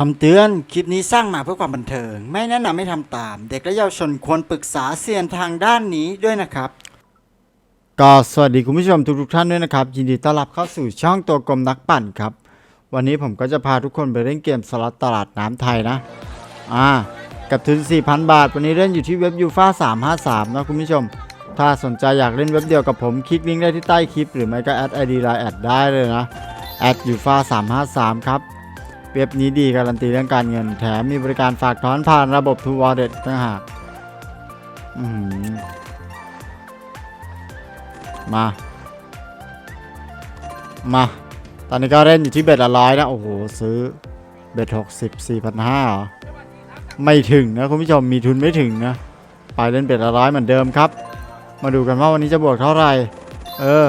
คำเตือน คลิปนี้สร้างมาเพื่อความบันเทิง ไม่แนะนำให้ทำตาม เด็กและเยาวชนควรปรึกษาเซียนทางด้านนี้ด้วยนะครับ ก็สวัสดีคุณผู้ชมทุกๆท่านด้วยนะครับ ยินดีต้อนรับเข้าสู่ช่องตัวกลมนักปั่นครับ วันนี้ผมก็จะพาทุกคนไปเล่นเกมสล็อตตลาดน้ำไทยนะ อ่า กับทุน 4,000 บาท วันนี้เล่นอยู่ที่เว็บยูฟ่า353 นะคุณผู้ชม ถ้าสนใจอยากเล่นเว็บเดียวกับผมคลิกลิงก์ได้ที่ใต้คลิป หรือไม่ก็แอดไอดีไลน์แอดได้เลยนะแอดยูฟ่า353 ครับ เว็บนี้ดีการันตีเรื่องการเงิน แถมมีบริการฝากถอนผ่านระบบ True Wallet ต่างหากมา มา ตอนนี้ก็เล่นอยู่ที่เบ็ดละร้อยนะ โอ้โห ซื้อเบ็ดหกสิบสี่พันห้าไม่ถึงนะคุณผู้ชมมีทุนไม่ถึงนะ ไปเล่นเบ็ดละร้อยเหมือนเดิมครับ มาดูกันว่าวันนี้จะบวกเท่าไหร่ เออ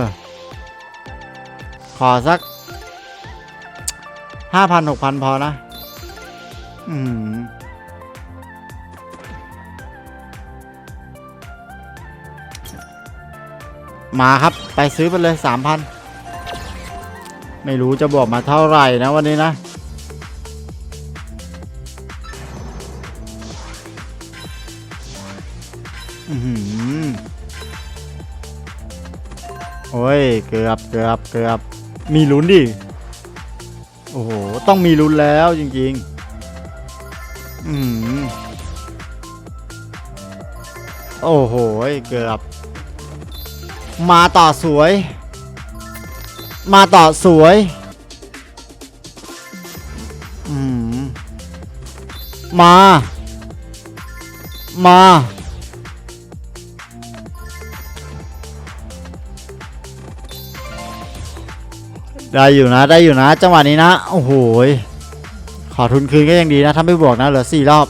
ขอสัก ห้าพันหกพันพอนะ อืมมาครับ ไปซื้อไปเลยสามพันไม่รู้จะบวกมาเท่าไหร่นะวันนี้นะ อือหือโอ้ย เกือบเกือบเกือบมีลุ้นดิ อ้โห ต้องมีลุ้นแล้วจริงๆ อืมโอ้โห เกือบ มาต่อสวย มาต่อสวย อืม มา มา ได้อยู่นะได้อยู่นะ จังหวะนี้นะ โอ้โหขอทุนคืนก็ยังดีนะถ้าไม่บวกนะเหลือสี่รอบ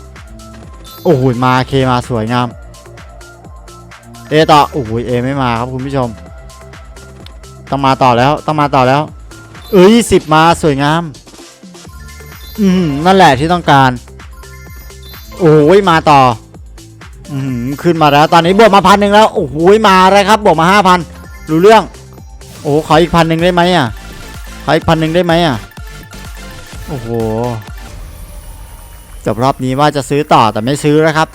โอ้โหมาเคมาสวยงามเอต่อโอ้โหเอไม่มาครับคุณผู้ชมต้องมาต่อแล้วต้องมาต่อแล้ว เอ้ยสิบมาสวยงาม อืมนั่นแหละที่ต้องการ โอ้โหยมาต่อ อืมขึ้นมาแล้ว ตอนนี้บวกมาพันหนึ่งแล้ว โอ้โหมาแล้วครับบวกมาห้าพันรู้เรื่อง โอ้ขออีกพันหนึ่งได้ไหมอะ ขออีกพันหนึ่งได้ไหมอะ โอ้โห จบรอบนี้ว่าจะซื้อต่อแต่ไม่ซื้อแล้วครับ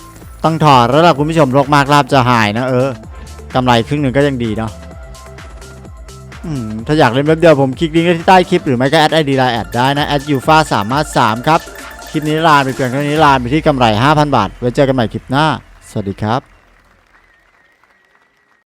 ต้องถอดแล้วล่ะคุณผู้ชมโรคมากลาบจะหายนะเออกำไรครึ่งหนึ่งก็ยังดีเนาะอืมถ้าอยากเล่นเว็บเดียวผมคลิกลิงก์ได้ที่ใต้คลิปหรือไม่ก็แอดไอดีไลน์แอดได้นะแอดยูฟาสามารถสามครับ คลิปนี้ลาไปเพียงเท่านี้ลาไปที่กำไร 5,000 บาท ไว้เจอกันใหม่คลิปหน้า สวัสดีครับ